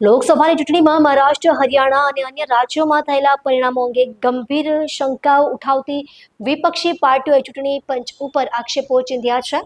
લોકસભાની ચૂંટણીમાં મહારાષ્ટ્ર, હરિયાણા અને અન્ય રાજ્યોમાં થયેલા પરિણામો અંગે ગંભીર શંકાઓ ઉઠાવતી વિપક્ષી પાર્ટીઓએ ચૂંટણી પંચ ઉપર આક્ષેપો ચીંધ્યા છે.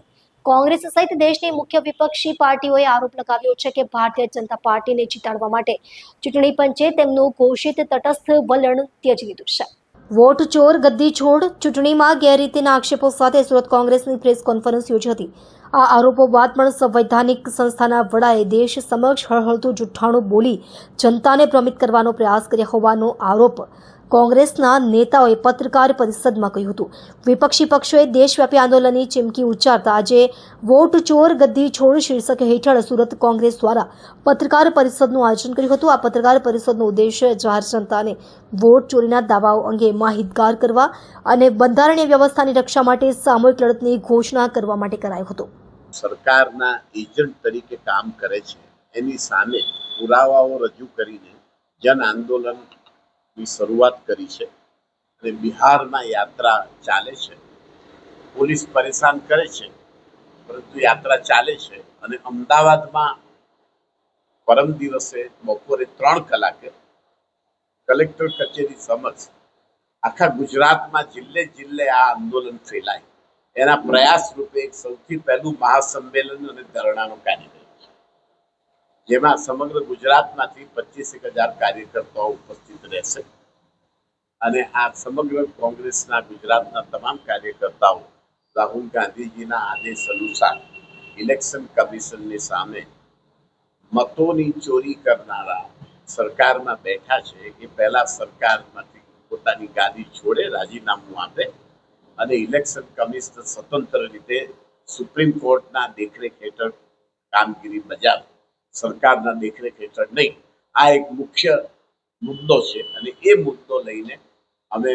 કોંગ્રેસ સહિત દેશની મુખ્ય વિપક્ષી પાર્ટીઓએ આરોપ લગાવ્યો છે કે ભારતીય જનતા પાર્ટીને જીતાડવા માટે ચૂંટણી પંચે તેમનું ઘોષિત તટસ્થ વલણ ત્યજી લીધું છે. વોટ ચોર ગદ્દી છોડ ચૂંટણીમાં ગેરરીતિના આક્ષેપો સાથે સુરત કોંગ્રેસની પ્રેસ કોન્ફરન્સ યોજી હતી આ આરોપો બાદ પણ સંવૈધાનિક સંસ્થાના વડાએ દેશ સમક્ષ હળહળતું જુઠ્ઠાણું બોલી જનતાને ભ્રમિત કરવાનો પ્રયાસ કર્યો હોવાનો આરોપ કોંગ્રેસના નેતાઓએ પત્રકાર પરિષદમાં કહ્યું હતું. વિપક્ષી પક્ષોએ દેશવ્યાપી આંદોલનની ચીમકી ઉચ્ચારતા આજે વોટ ચોર ગદ્દી છોડ શીર્ષક હેઠળ સુરત કોંગ્રેસ દ્વારા પત્રકાર પરિષદનું આયોજન કર્યું હતું. આ પત્રકાર પરિષદનો ઉદ્દેશ્ય જાહેર જનતાને વોટ ચોરીના દાવાઓ અંગે માહિતગાર કરવા અને બંધારણીય વ્યવસ્થાની રક્ષા માટે સામૂહિક લડતની ઘોષણા કરવા માટે કરાયો હતો. સરકારના એજન્ટ તરીકે કામ કરે છે. એની સામે પુરાવાઓ રજૂ કરીને જન આંદોલનની શરૂઆત કરી છે અને બિહારમાં યાત્રા ચાલે છે. પોલીસ પરેશાન કરે છે, પરંતુ યાત્રા ચાલે છે અને અમદાવાદમાં પરમ દિવસે બપોરે ત્રણ કલાકે કલેક્ટર કચેરી સમક્ષ આખા ગુજરાતમાં જિલ્લે જિલ્લે આ આંદોલન ફેલાય. એના પ્રયાસ રૂપે એક સૌથી પહેલું મહાસંમેલન અને ધરણાનો કાર્યક્રમ જેમાં સમગ્ર ગુજરાતમાંથી પચીસ એક હજાર કાર્યકર્તાઓ ઉપસ્થિત રહેશે. અને આ સમગ્ર કોંગ્રેસના ગુજરાતના તમામ કાર્યકર્તાઓ, રાહુલ ગાંધીજીના આદેશ અનુસાર ઇલેક્શન કમિશનની સામે મતોની ચોરી કરનારા સરકારમાં બેઠા છે. એ પહેલા સરકારમાંથી પોતાની ગાદી છોડે રાજીનામું આપે અને ઇલેક્શન કમિશન સ્વતંત્ર રીતે સુપ્રીમ કોર્ટના દેખરેખ હેઠળ કામગીરી બજાવે. સરકારના દેખરેખ હેઠળ નહીં. આ એક મુખ્ય મુદ્દો છે અને એ મુદ્દો લઈને અમે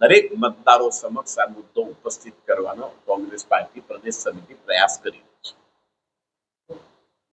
દરેક મતદારો સમક્ષ આ મુદ્દો ઉપસ્થિત કરવાનો કોંગ્રેસ પાર્ટી પ્રદેશ સમિતિ પ્રયાસ કરી